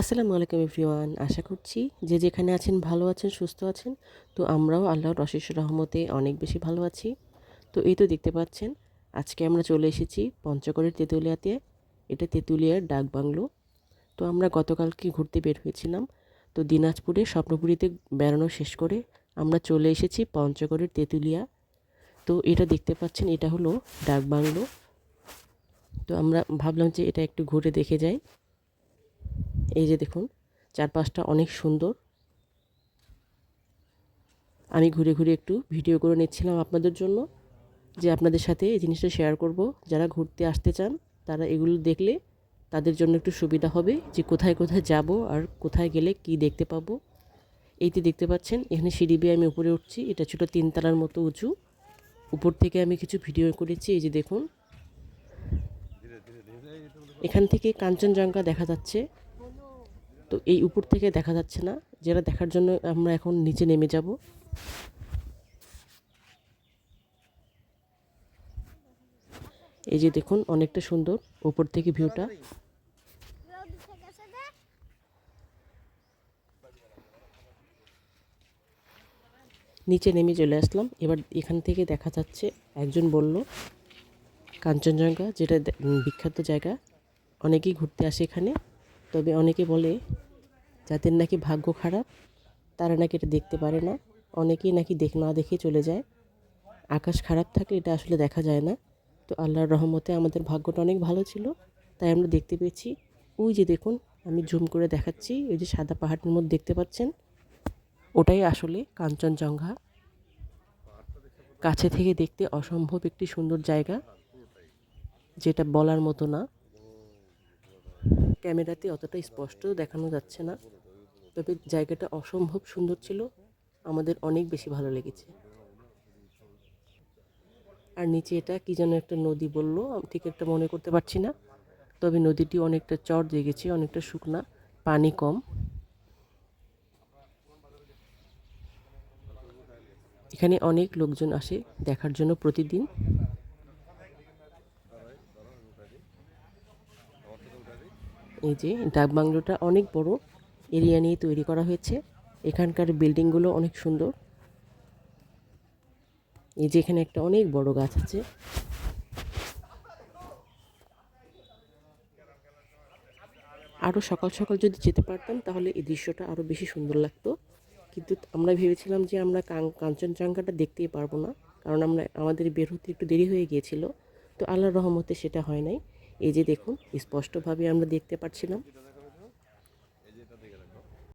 আসসালামু আলাইকুম এভরিওয়ান, আশা করছি যে যেখানে আছেন ভালো আছেন, সুস্থ আছেন। তো আমরাও আল্লাহর অশেষ রহমতে অনেক বেশি ভালো আছি। তো এই তো দেখতে পাচ্ছেন, আজকে আমরা চলে এসেছি পঞ্চগড়ের তেঁতুলিয়াতে। এটা তেঁতুলিয়ার ডাক বাংলো। তো আমরা গতকালকে ঘুরতে বের হয়েছিলাম। তো দিনাজপুরে, স্বপ্নপুরীতে বেড়ানো শেষ করে আমরা চলে এসেছি পঞ্চগড়ের তেঁতুলিয়া। তো এটা দেখতে পাচ্ছেন, এটা হলো ডাক বাংলো। তো আমরা ভাবলাম যে এটা একটু ঘুরে দেখে যাই। এই যে দেখুন, চারপাশটা অনেক সুন্দর। আমি ঘুরে ঘুরে একটু ভিডিও করে নিচ্ছিলাম আপনাদের জন্য, যে আপনাদের সাথে এই জিনিসটা শেয়ার করব। যারা ঘুরতে আসতে চান, তারা এগুলো দেখলে তাদের জন্য একটু সুবিধা হবে, যে কোথায় কোথায় যাব আর কোথায় গেলে কি দেখতে পাবো। এইতে দেখতে পাচ্ছেন, এখানে সিঁড়ি বেয়ে আমি উপরে উঠছি, এটা ছোটো তিনতলার মতো উঁচু। উপর থেকে আমি কিছু ভিডিও করেছি, এই যে দেখুন। এখান থেকে কাঞ্চনজঙ্ঘা দেখা যাচ্ছে। তো এই উপর থেকে দেখা যাচ্ছে না। যেটা দেখার জন্য আমরা এখন নিচে নেমে যাব। এই যে দেখুন, অনেকটা সুন্দর উপর থেকে ভিউটা। নিচে নেমে চলে আসলাম। এবার এখান থেকে দেখা যাচ্ছে একজন বলল, কাঞ্চনজঙ্ঘা, যেটা বিখ্যাত জায়গা। অনেকেই ঘুরতে আসে এখানে। তবে অনেকে বলে, যাদের নাকি ভাগ্য খারাপ, তারা নাকি এটা দেখতে পারে না। অনেকেই নাকি দেখ, না দেখে চলে যায়। আকাশ খারাপ থাকলে এটা আসলে দেখা যায় না। তো আল্লাহর রহমতে আমাদের ভাগ্যটা অনেক ভালো ছিল। তাই আমরা দেখতে পেয়েছি। ওই যে দেখুন, আমি জুম করে দেখাচ্ছি, ওই যে সাদা পাহাড়ের মধ্যে দেখতে পাচ্ছেন? ওটাই আসলে কাঞ্চনজঙ্ঘা। কাছে থেকে দেখতে অসম্ভব একটি সুন্দর জায়গা, যেটা বলার মতো না। ক্যামেরাতে অতটা স্পষ্ট দেখানো যাচ্ছে না। তবে জায়গাটা অসম্ভব সুন্দর ছিল। আমাদের অনেক বেশি ভালো লেগেছে। আর নিচে এটা কী যেন একটা নদী বলল ঠিক একটা মনে করতে পারছি না। তবে নদীটি অনেকটা চর দেখেছি অনেকটা শুকনা, পানি কম। এখানে অনেক লোকজন আসে দেখার জন্য প্রতিদিন। এই যে ডাক বাংলোটা অনেক বড় এরিয়া নিয়ে তৈরি করা হয়েছে। এখানকার বিল্ডিংগুলো অনেক সুন্দর। এই যে এখানে একটা অনেক বড় গাছ আছে। আরও সকাল সকাল যদি যেতে পারতাম তাহলে এই দৃশ্যটা আরও বেশি সুন্দর লাগতো। কিন্তু আমরা ভেবেছিলাম যে আমরা কাঞ্চনজঙ্ঘাটা দেখতেই পারব না, কারণ আমরা আমাদের বের হতে একটু দেরি হয়ে গিয়েছিল। তো আল্লাহর রহমতে সেটা হয় নাই। এই যে দেখুন স্পষ্টভাবে আমরা দেখতে পাচ্ছিলাম